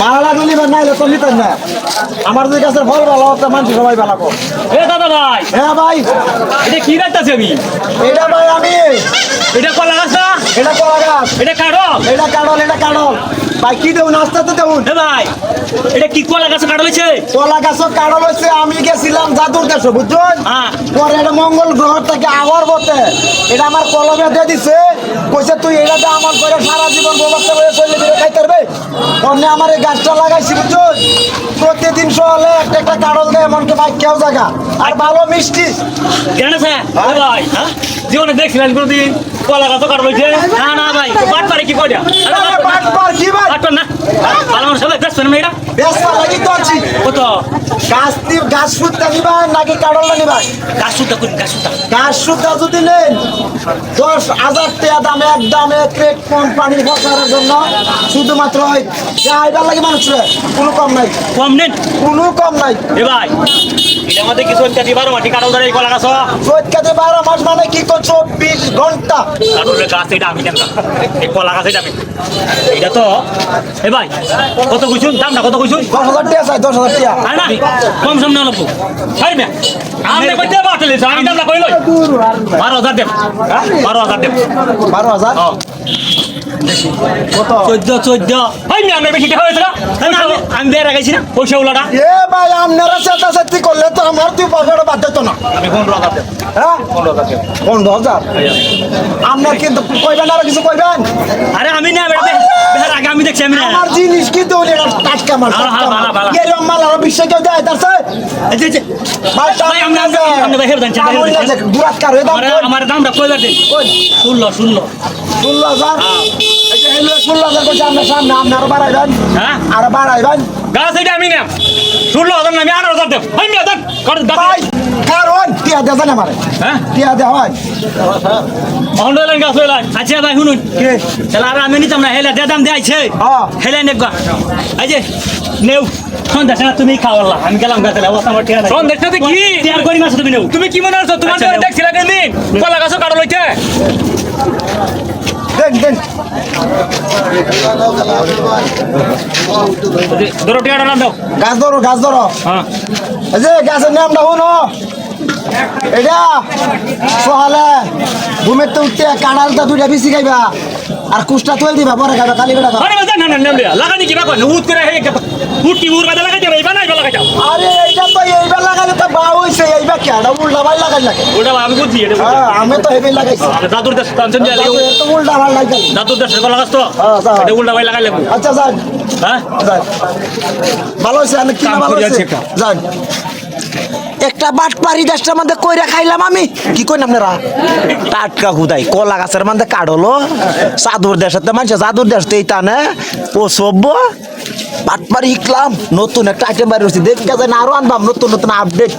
ভালো লাগলে নিবেন নাইলে তো নিতেন না। আমার যে গাছের ফল ভালো একটা মানুষ সবাই ভালো কর। এ দাদা ভাই। হ্যাঁ ভাই। এটা কি রাখতেছি আমি? এটা ভাই আমি। এটা কলা গাছ না? এটা কলা গাছ। এটা কাঠো এটা কাডল এটা কাডল। ভাই কি দেউন আস্তে তো দেউন এ ভাই এটা কি কলা গাছ কাটা হয়েছে? কলা কাডল হচ্ছে আমি গেছিলাম জাদুর দেশে বুঝছেন? হ্যাঁ। পরে এটা মঙ্গল গ্রহ থেকে আবার বটে। এটা আমার কলমে দিয়ে দিছে কইছে তুই এটা আমার করে সারা জীবন ব্যবস্থা করে চলে ফিরে খাইতে পারবে অন্য আমার এই গাছটা লাগাইছি বুঝছেন? প্রতিদিন সকালে একটা একটা কাডল দেয় এমনকি ভাই কেউ জায়গা আর ভালো মিষ্টি। কেন এ ভাই হ্যাঁ? জীবনে দেখছিলেন কোনদিন কলা গাছ কাটা হয়েছে না না ভাই বাট পারে কি করিয়া বাট পার কি ভাই বাট? পার না। ভালো মানুষ না এটা বেশ লাগি তো আছি। কত? গাছ দি- গাছ সুদ্ধা নিবা নাকি নিবা গাছ সুদ্ধা করি গাছ সুদ্ধা। গাছ সুদ্ধা যদি নেন দশ হাজার টাকা দামে এক দামে কম পানির জন্য শুধুমাত্র ওই যা এবার লাগে মানুষের কোনো কম নাই। কম নেন? কোনো কম নাই। এ ভাই এটা আমাদের কিছু ইত্যাদি বারো মাটি কাটাল ধরে কলা গাছ? বারো মাস মানে কি তো চব্বিশ ঘণ্টা? কাটুলের গাছ এটা আমি কেন এই কলা গাছ এটা আমি এটা তো এ ভাই কত দামটা কত কইছুন? দশ হাজার টাকা চাই দশ হাজার টাকা আর না কম সম না লাগবো ছাড় মে আমি কইতে আমি কইলো দেব। দেব। কত? না? বেশি টাকা আমি বেড়ে রাখাইছি না পয়সা উলাটা এ ভাই আপনারা চেতা চেতি করলে তো আমার তুই না। আমি পনেরো হাজার দেব। হ্যাঁ? দেব। আপনার কিন্তু কইবেন আর কিছু কইবেন? আরে আমি না আগে আমি দেখছি আমি না। আমার জিনিস কি তো টাটকা মাল ভালো, টাটকা ভালো, মাল। ভালো। এরকম মাল আরও বিশ্বে কেউ দেয় তার সাথে এই যে, এই যে, ভাই ভাই, আমরা- আমরা- আমরা বাইরে দাঁড়াচ্ছি, বাইরে দাঁড়াচ্ছি। দুরাতকার হয়ে দাম আমার আমার দামটা কই বাদ দিন? ষোলো ষোলো। ষোলো হাজার? এই যে হইল ষোলো হাজার করছে আপনার সামনে আপনি আরও বাড়াইবেন হ্যাঁ। আরও বাড়াইবেন গাছ এটা আমি না ষোলো হাজার আমি আঠারো হাজার দেব। না দেন। কর গাছ ভাই কারণ টিয়া দেয় না মারে হ্যাঁ? টিয়া দেওয়া হয়? গাছ আচ্ছা ভাই শুনুন। কে? তাহলে আর আমি নিতাম না হেলে দে দাম দেয়াইছে। হ্যাঁ। হেলে নেব এই যে নেও সন্দেশ তুমি খাওয়ালা আমি গেলাম গাছে অবস্থা আমার টিয়া কি? করি মাছ তুমি নেও তুমি কি মনে করছ? তোমার। দেখছিলা কোন দিন কলা গাছও কাটা লইতে। দেন দেন ধরো টিয়াটা না দাও। গাছ ধরো গাছ ধরো। হ্যাঁ। এই যে গাছের নামটা শুনো। এটা সকালে ঘুমের তো উঠতে কাঁড়ালটা দুইটা বেশি খাইবা আর কুষ্টা তুলে দিবা পরে খাইবা কালি কাটা আরে বাজা না না না লাগানি কি বাকো উত করে হে উট কি বাজা লাগাই যাবে এবার না লাগাই যাও। আরে এইটা তো এইবার লাগালে তো বা হইছে এইবার কেডা উল্টা ভালো লাগাই লাগে। ওটা আমি বুঝছি এটা হ্যাঁ আমি তো হেবে লাগাইছি। দাদুর দেশ টানছেন যে তারপরে তো উল্টা ভালো লাগাই দাদুর দেশ কলা গাছ তো? হ্যাঁ, এটা উল্টা ভাই লাগাই লাগবো। আচ্ছা যান হ্যাঁ? যান ভালো হয়েছে আমি কাম ভালো করিয়া যান একটা বাট পারি দেশটার মধ্যে কইরা খাইলাম আমি। কি কইন আপনারা? টাটকা খুদাই কলা গাছের মধ্যে কাটলো সাধুর দেশের মানুষ সাদুর দেশ তো এইটা না। ও সব বাট পারি শিখলাম নতুন একটা আইটেম বাড়ি দেখতে যায় না আরও আনবাম, নতুন নতুন আপডেট